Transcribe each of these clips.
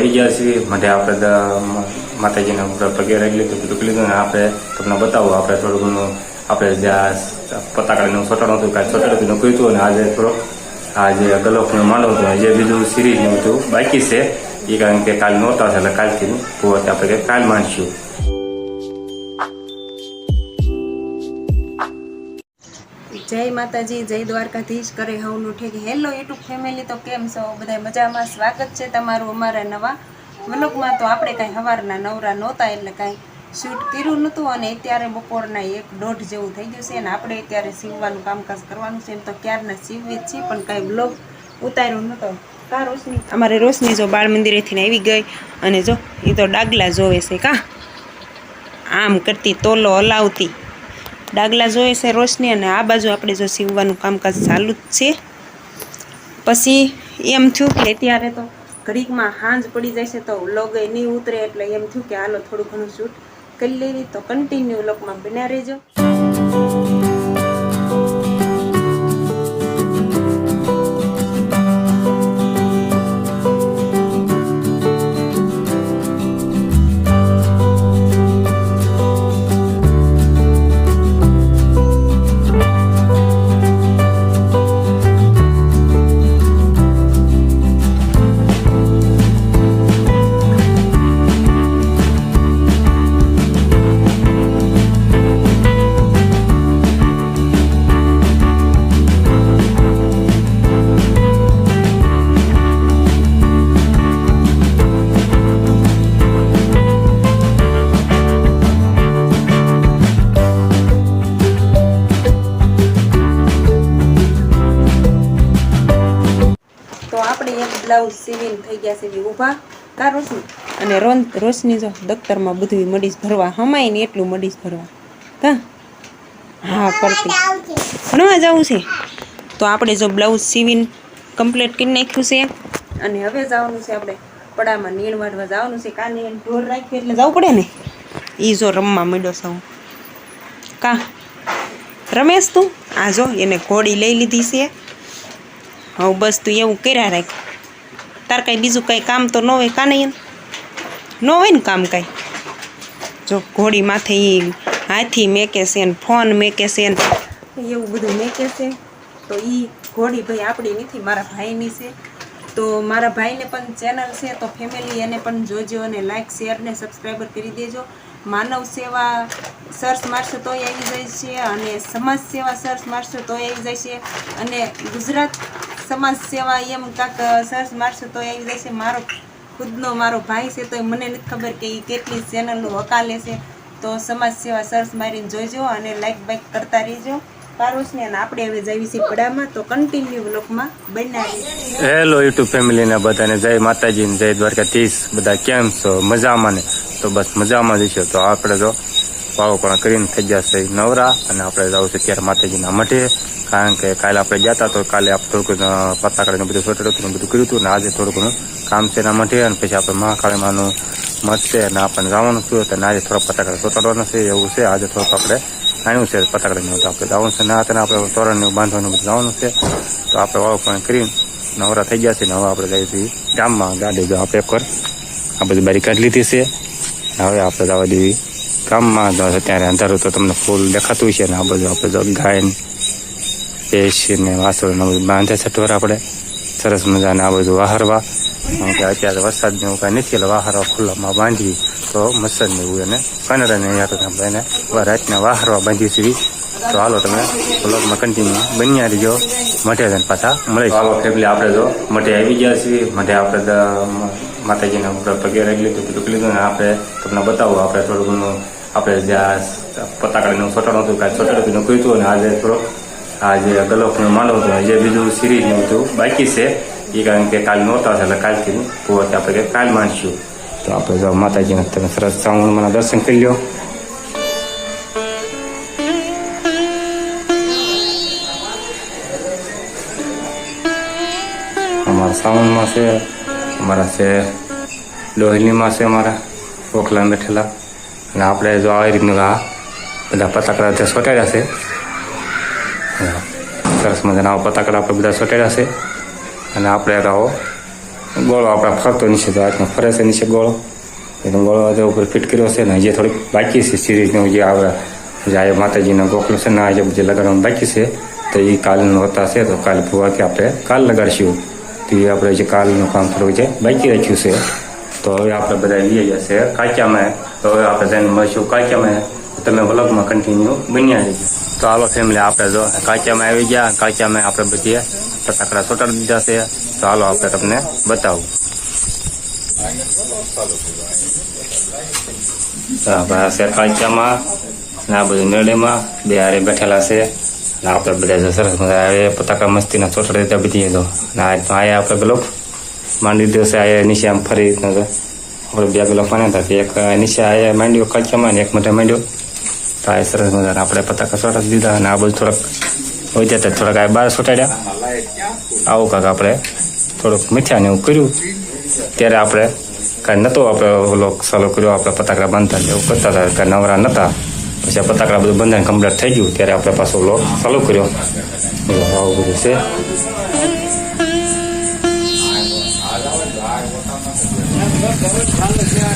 આવી ગયા છીએ. માટે આપણે માતાજીને પગે રાખી લીધું બધું લીધું ને આપણે તમને બતાવું. આપણે થોડું ઘણું આપણે જ્યાં પતાકાડીનું સોટાડું હતું, કાંઈ સોટાડું હતું કીધું અને આજે થોડોક આ જે ગલોફનું માંડવું હતું જે બીજું સિરીઝનું બધું બાકી છે. એ કારણ કે કાલ નહોતા એટલે કાલથી પૂર્વથી આપણે કાલ માંડશું જય માતાજી, જય દ્વારકાધીશ કરે હવનું ઠેક હેલો યુટ્યુબ ફેમિલી, તો કેમ છો? બધા મજામાં? સ્વાગત છે તમારું અમારા નવા વ્લોગમાં. તો આપણે કાંઈ સવારના નવરા નહોતા એટલે કાંઈ શૂટ કર્યું નહોતું અને અત્યારે બપોરના એક દોઢ જેવું થઈ ગયું છે અને આપણે અત્યારે સીવવાનું કામકાજ કરવાનું છે. એમ તો ક્યારના સીવવી જ છીએ, પણ કાંઈ બ્લોગ ઉતાર્યો નહોતો. કા રોશની? અમારે રોશની જો બાળ મંદિરેથી આવી ગઈ અને જો એ તો ડાગલા જોવે છે કા. આમ કરતી તોલો હલાવતી. ડાગલા જોઈએ છે રોશની અને આ બાજુ આપણે જો સીવવાનું કામકાજ ચાલુ જ છે. પછી એમ થયું કે અત્યારે તો ઘડીકમાં હાંજ પડી જાય છે તો લોગ નહીં ઉતરે એટલે એમ થયું કે હાલો થોડું ઘણું શૂટ કરી લેવી. તો કન્ટિન્યુ લોકમાં બના રહેજો. બ્લાઉઝ સીવીને થઈ ગયા છે ઊભા કા રોશની. અને રોન રોશની જો દફતરમાં બધું મડીશ ભરવા હમાય ને એટલું મડીશ ભરવા. કા હા કરતી ભણવા જવું છે. તો આપણે જો બ્લાઉઝ સીવીને કમ્પ્લીટ કરી નાખ્યું છે. અને હવે જવાનું છે આપણે પડામાં નીણ વાડવા જવાનું છે. કા નીણ ઢોર રાખ્યું એટલે જવું પડે ને? એ જો રમવા મળ્યો સૌ કા? રમેશ તું? આ જો એને ઘોડી લઈ લીધી છે. હવે બસ તું એવું કર્યા રાખ. તાર કાંઈ બીજું કાંઈ કામ તો ન હોય, કાને એમ? ન હોય ને કામ કાંઈ? જો ઘોડી માથે એ હાથી મેકે છે ને ફોન મેકે છે ને એવું બધું મેકે છે. તો એ ઘોડી ભાઈ આપણી નથી, મારા ભાઈની છે. તો મારા ભાઈને પણ ચેનલ છે, તો ફેમિલી એને પણ જોજો અને લાઇક શેર ને સબસ્ક્રાઈબર કરી દેજો. માનવ સેવા સર્ચ મારશો તોય આવી જાય છે અને સમાજ સેવા સર્ચ મારશો તોય આવી જાય છે. અને ગુજરાત સમાજ સેવા એમ કાંક સર્ચ મારશો તો આવી જશે. મારો ખુદનો મારો ભાઈ છે તો મને નથી ખબર કે એ કેટલી ચેનલનું હકાલે છે. તો સમાજ સેવા સર્ચ મારીને જોજો અને લાઈક બાઈક કરતા રહેજો. પારોશને અને આપણે હવે જઈએ છીએ પડામાં. તો કન્ટિન્યુ બ્લોકમાં બનાવી હેલો યુટ્યુબ ફેમિલીના બધાને. જય માતાજી જય દ્વારકાધીશ. બધા કેમ છો? મજામાં ને? તો બસ મજામાં જઈશું તો આપણે જો વાળો પણ કરીને થઈ જશે નવરા અને આપણે જવું છે ત્યારે માતાજીના મઠે કારણ કે કાલે આપણે હતા તો કાલે આપણે થોડુંક પતાકડીને બધું સોટેલું હતું બધું કર્યું હતું ને આજે થોડું કામ છે એના મઠે અને પછી આપણે મહાકાળીમાનું મત છે અને આપણને જવાનું થયું તો આજે થોડા પતાકડા સોટાડવાનો છે એવું છે. આજે થોડુંક આપણે આણ્યું છે પતાકડીનું તો આપણે જવાનું છે ના તેને આપણે તોરણનું બાંધવાનું બધું જવાનું છે. તો આપણે વાવ પણ કરીને નવરા થઈ ગયા છે ને હવે આપણે જઈએ છીએ ગામમાં ગાડી જો આપણે પર આ બધી બારી કાઢી લીધી છે. હવે આપણે જવા દેવી ગામમાં હતો ત્યારે અંધારું તો તમને ફૂલ દેખાતું છે ને આ બધું આપણે જો ગાયન ને ને વાસણ બધું બાંધે છે ઢોર આપણે. સરસ મજાને આ બધું વાહરવા. કે અત્યારે વરસાદને એવું કાંઈ નથી, એટલે વાહરવા ખુલ્લામાં બાંધવી તો મચ્છર ને એવું એને કનડા ને અહીંયા તો આપણે એને રાતના વાહરવા બાંધી છીએ. તો હાલો તમે બ્લોગમાં કન્ટિન્યુ બન્યા રહીજો. મઠે જઈને પાછા મળી હાલો ફેમિલી આપણે જો મઠે આવી ગયા છીએ. મઠે આપણે માતાજીને પગે રાખી લીધું લીધું ને આપણે તમને બતાવું. આપણે થોડું ઘણું આપણે જ્યાં પતાકાડીનું સોટાડું હતું કાંઈ સોટાડું હતું કીધું અને આજે થોડો આ જે ગલોફનું માંડવું હતું. જે બીજું સિરીઝનું હતું બાકી છે. એ કારણ કે કાલ નહોતા એટલે કાલથી પૂર્વથી આપણે કાલ માંડશું તો આપણે જો માતાજીના તમે સરસ સાઉન્ડમાં દર્શન કરી લો અમારા સાવનમાં છે, અમારા છે, લોહીલીમાં છે અમારા ઓખલા બેઠેલા. અને આપણે જો આવી રીતનું આ બધા પતાકડા ત્યાં સોટાડ્યા છે હા, સરસ મજાના આવા પતાકડા આપણે બધા સોટાડ્યા છે અને આપણે એક આવો ગોળો આપણે ફરતો નીચે તો હાથમાં ફરે છે નીચે ગોળો એનો ગોળો તો ઉપર ફિટ કર્યો છે ને હજી થોડીક બાકી છે સિરીઝનું જે આવે જે આ માતાજીનો ગોખલો છે ને આ જે બધી લગાડવાનું બાકી છે તો એ કાલનું હોતા છે તો કાલ ભૂવા કે આપણે કાલ લગાડશું તો એ આપણે જે કાલનું કામ થોડુંક છે બાકી રાખ્યું છે તો હવે આપણે બધા લઈ ગયા છે કાચિયામાં તો હવે આપણે તેને મળશું કાચિયામાં તમે વ્લોગમાં કન્ટિન્યુ બન્યા રહીજો તો હાલો ફેમિલી આપણે જો કાચિયામાં આવી ગયા કાચિયામાં આપણે બધી ફટાકડા સોટાડી દીધા છે તો હાલો આપણે તમને બતાવું તો આપણે આ છે કાચિયામાં અને આ બધું મેળીમાં બે હારે બેઠેલા છે અને આપણે બધા જો સરસ મજા આવે પતાકા મસ્તીના ચોટાડી દીધા બધી તો અને આ તો આયા આપણે પેલો માંડી દિવસે આયા નીચે આમ ફરી આપણે બે પેલો પાણી હતા એક નીચે આયા માંડ્યો કચ્છમાં ને એક માટે માંડ્યો. તો આ સરસ મજાના આપણે પતાકા ચોટાડી દીધા અને આ બધું થોડાક હોય ત્યાં થોડાક આ બહાર છોટાડ્યા આવું કાંક આપણે થોડુંક મીઠાને એવું કર્યું. ત્યારે આપણે કાંઈ નહોતો આપણે ઓલો સલો કર્યો, આપણે પતાકડા બાંધતા એવું કરતા હતા. કાંઈ નવરા નહોતા. પછી પતાકડા બધું બંધાઈને કમ્પ્લીટ થઈ ગયું. ત્યારે આપણે પાછો ઓલો ચાલુ કર્યો. આવું બધું છે.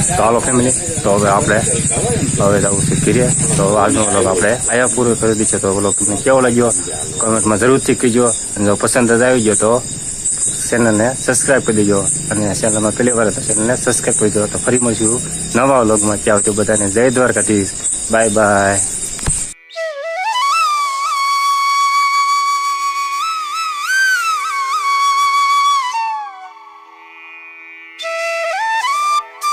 તો હાલો ફેમિલી તો હવે આપણે હવે જવું છે કરીએ તો આજનો વ્લોગ આપણે આયા પૂરો કરી દીધો તો વ્લોગ તમને કેવો લાગ્યો કમેન્ટમાં જરૂરથી કહેજો અને જો પસંદ જ આવી ગયો તો ચેનલને સબસ્ક્રાઈબ કરી દેજો અને ચેનલમાં પહેલી વાર ચેનલને સબસ્ક્રાઈબ કરી દો તો ફરી મળશું નવા વ્લોગમાં ત્યાં બધાને જય દ્વારકાધીશ બાય બાય